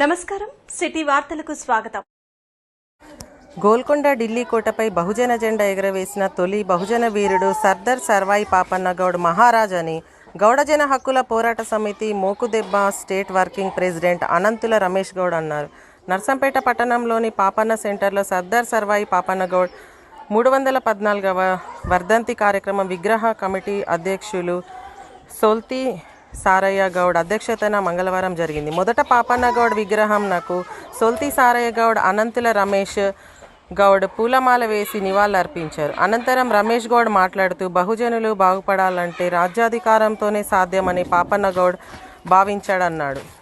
నమస్కారం. సిటీ వార్తలకు స్వాగతం. గోల్కొండ ఢిల్లీ కోటపై బహుజన జెండా ఎగరవేసిన తొలి బహుజన వీరుడు సర్దార్ సర్వాయి పాపన్న గౌడ్ మహారాజ్ అని గౌడజన హక్కుల పోరాట సమితి Mokudebba state working president Ananthula Ramesh Goud అన్నారు. నర్సంపేట పట్టణంలోని పాపన్న సెంటర్లో సర్దార్ సర్వాయి పాపన్న గౌడ్ మూడు వందల పద్నాలుగవ వర్ధంతి కార్యక్రమం విగ్రహ కమిటీ అధ్యక్షులు సోల్తి సారయ్య గౌడ్ అధ్యక్షతన మంగళవారం జరిగింది. మొదట పాపన్న గౌడ్ విగ్రహం నాకు సోల్తి సారయ్య గౌడ్ అనంతుల రమేష్ గౌడ్ పూలమాల వేసి నివాళులర్పించారు. అనంతరం రమేష్ గౌడ్ మాట్లాడుతూ బహుజనులు బాగుపడాలంటే రాజ్యాధికారంతోనే సాధ్యమని పాపన్న గౌడ్ భావించాడన్నాడు.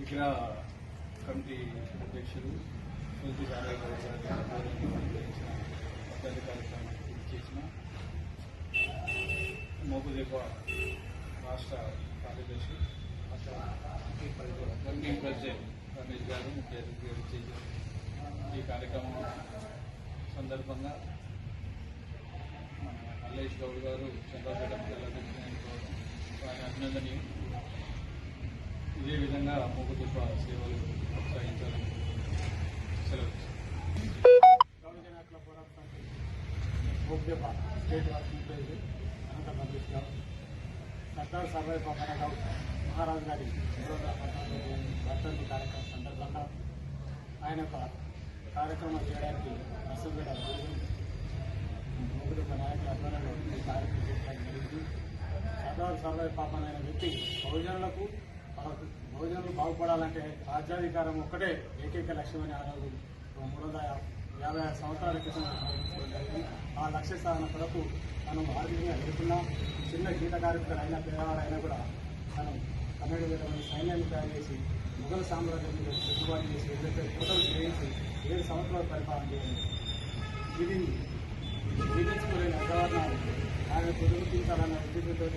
ఇక్కడ కమిటీ అధ్యక్షులు సూచి సారయ్య గారు గారి ఆధ్వర్యంలో నిర్వహించిన పద్ధతి కార్యక్రమానికి చేసిన మోపుదీప రాష్ట్ర కార్యదర్శి వర్కింగ్ ప్రెసిడెంట్ రమేష్ గారు ముఖ్య అతిథి చేసిన ఈ కార్యక్రమం సందర్భంగా మన మల్లేష్ గౌడ్ గారు చంద్రపేట మండల అధ్యక్షుడు అభినందనీయం. ఇదే విధంగా మూగుతుప్ప సేవలు ప్రోత్సహించాలని సెలవు గౌరవ హక్కుల పోరాటానికి ముఖ్యప state working president Sardar Sarvai Pawan Maharaju గారి మూడు వందల కార్యక్రమం సందర్భంగా ఆయన యొక్క కార్యక్రమం చేయడానికి అసెంబ్లీ ముగ్గురు నాయకుల ఆధ్వర్యంలో ఈ కార్యక్రమం చేయడానికి జరిగింది. సర్దార్ సర్వై పాపన్ అనే వ్యక్తి బహుజనులకు భోజనం బహుజనులు బాగుపడాలంటే రాజ్యాధికారం ఒక్కటే ఏకైక లక్ష్యమని ఆ రోజు మూడు వందల యాభై సంవత్సరాల క్రితం ఆ లక్ష్య సాధన కొరకు మనం ఆర్థికంగా ఎదుర్కొన్నాం చిన్న గీత కార్మికులు కూడా మనం కన్నడ విధమైన సైన్యాన్ని తయారు చేసి మొఘల్ సామ్రాజ్యం దిగుబాటు చేసి ఏదైతే కోటలు చేయించి ఏడు సంవత్సరాలు పరిపాలన చేయాలి ఇది జీవించుకోలేని అగ్రవర్ణాలు ఆయన పొదుగుతించాలన్న ఉద్దేశంతో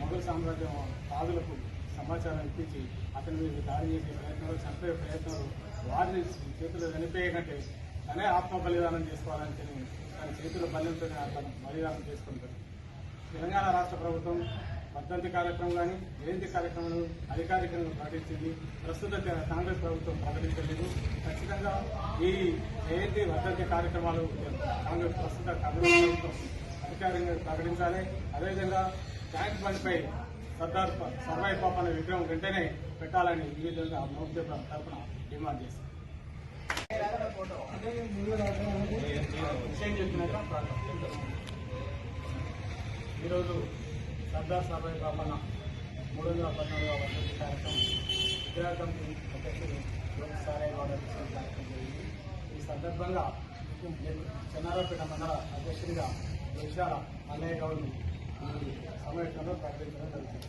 మొఘల్ సామ్రాజ్యం పాదులకు సమాచారం ఇప్పించి అతని మీద దాడి చేసే ప్రయత్నాలు చంపే ప్రయత్నాలు వారిని చేతులు చనిపోయేకంటే అనే ఆత్మ బలిదానం చేసుకోవాలని తన చేతుల బలంతో అతను బలిదానం చేసుకుంటారు తెలంగాణ రాష్ట్ర ప్రభుత్వం వర్ధంతి కార్యక్రమం కానీ జయంతి కార్యక్రమం అధికారికంగా ప్రకటించింది. ప్రస్తుత కాంగ్రెస్ ప్రభుత్వం ప్రకటించలేదు. ఖచ్చితంగా ఈ జయంతి వర్ధంతి కార్యక్రమాలు కాంగ్రెస్ ప్రస్తుత కాంగ్రెస్ ప్రభుత్వం అధికారికంగా ప్రకటించాలి. అదేవిధంగా ట్యాంక్ బండ్పై సర్దార్ ప- సర్వాయి పాప అనే విగ్రహం వెంటనే పెట్టాలని ఈ విధంగా మౌఖ్య తరఫున డిమాండ్ చేశారు. ఈరోజు సర్దార్ సర్వాయి పాపన్న మూడు వందల పద్నాలుగవ వర్ధంతి కార్యక్రమం విగ్రహ కమిటీ అధ్యక్షుడు గౌడ కార్యక్రమం జరిగింది. ఈ సందర్భంగా చెన్నారాపేట మండల అధ్యక్షుడిగా విశాల మల్లయ్య గౌడ్ని ఈ సమావేశంలో ప్రకటించడం జరుగుతుంది